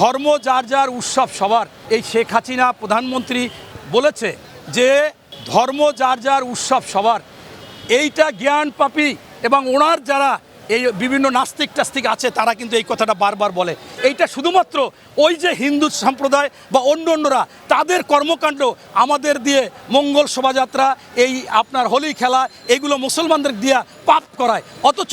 ধর্ম যার যার উৎসব সবার। এই শেখ হাসিনা প্রধানমন্ত্রী বলেছে যে, ধর্ম যার যার উৎসব সবার। এইটা জ্ঞান পাপি এবং ওনার যারা এই বিভিন্ন নাস্তিক টাস্তিক আছে, তারা কিন্তু এই কথাটা বারবার বলে। এইটা শুধুমাত্র ওই যে হিন্দু সম্প্রদায় বা অন্য অন্যরা, তাদের কর্মকাণ্ড আমাদের দিয়ে মঙ্গল শোভাযাত্রা, এই আপনার হোলি খেলা, এগুলো মুসলমানদের দিয়া পাপ করায়। অথচ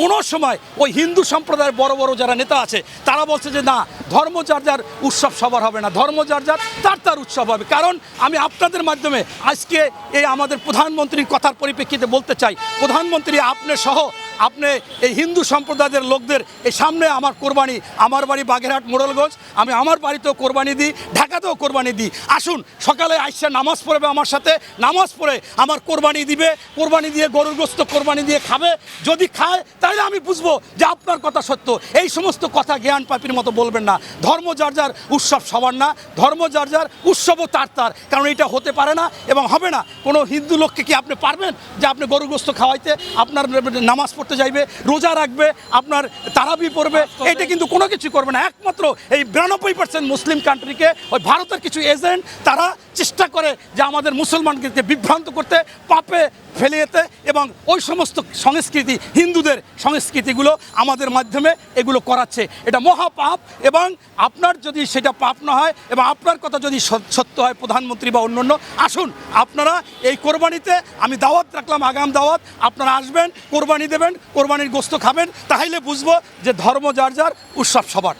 কোনো সময় ওই হিন্দু সম্প্রদায়ের বড় বড় যারা নেতা আছে, তারা বলছে যে না, ধর্ম যার যার উৎসব সবার হবে না। ধর্ম যার যার, তার তার উৎসব হবে। কারণ আমি আপনাদের মাধ্যমে আজকে এই আমাদের প্রধানমন্ত্রীর কথার পরিপ্রেক্ষিতে বলতে চাই। প্রধানমন্ত্রী, আপনি সহ আপনি এই হিন্দু সম্প্রদায়ের লোকদের এই সামনে আমার কোরবানি, আমার বাড়ি বাগেরহাট মোড়লগঞ্জ, আমি আমার বাড়িতেও কোরবানি দিই, ঢাকাতেও কোরবানি দিই। আসুন, সকালে আইসা নামাজ পড়বে আমার সাথে, নামাজ পড়ে আমার কোরবানি দিবে, কোরবানি দিয়ে গরুর গোস্ত কোরবানি দিয়ে খাবে, যদি খায় তাহলে আমি বুঝব যে আপনার কথা সত্য। এই সমস্ত কথা জ্ঞান পাপির মতো বলবেন না। ধর্ম যার যার উৎসব সবার না, ধর্ম যার যার উৎসবও তার তার, কারণ এটা হতে পারে না এবং হবে না। কোনো হিন্দু লোককে কি আপনি পারবেন যে আপনি গরু গোস্ত খাওয়াইতে? আপনার নামাজ পড়তে যাইবে রোজা রাখবে আপনার তারাবি পড়বে এটা কিন্তু কোনো কিছু করবে না। একমাত্র এই বিরানব্বই পার্সেন্ট মুসলিম কান্ট্রিকে ওই ভারতের কিছু এজেন্ট তারা চেষ্টা করে যে আমাদের মুসলমানকে বিভ্রান্ত করতে পাপে ফেলে যেতে এবং ওই সমস্ত সংস্কৃতি, হিন্দুদের সংস্কৃতিগুলো আমাদের মাধ্যমে এগুলো করাচ্ছে। এটা মহাপাপ এবং আপনার যদি সেটা পাপ না হয় এবং আপনার কথা যদি সত- সত্য হয় প্রধানমন্ত্রী বা অন্যান্য, আসুন, আপনারা এই কোরবানিতে আমি দাওয়াত রাখলাম, আগাম দাওয়াত, আপনারা আসবেন, কোরবানি দেবেন, কোরবানির গোস্ত খাবেন, তাহলে বুঝব যে ধর্ম যার যার, উৎসব সবার।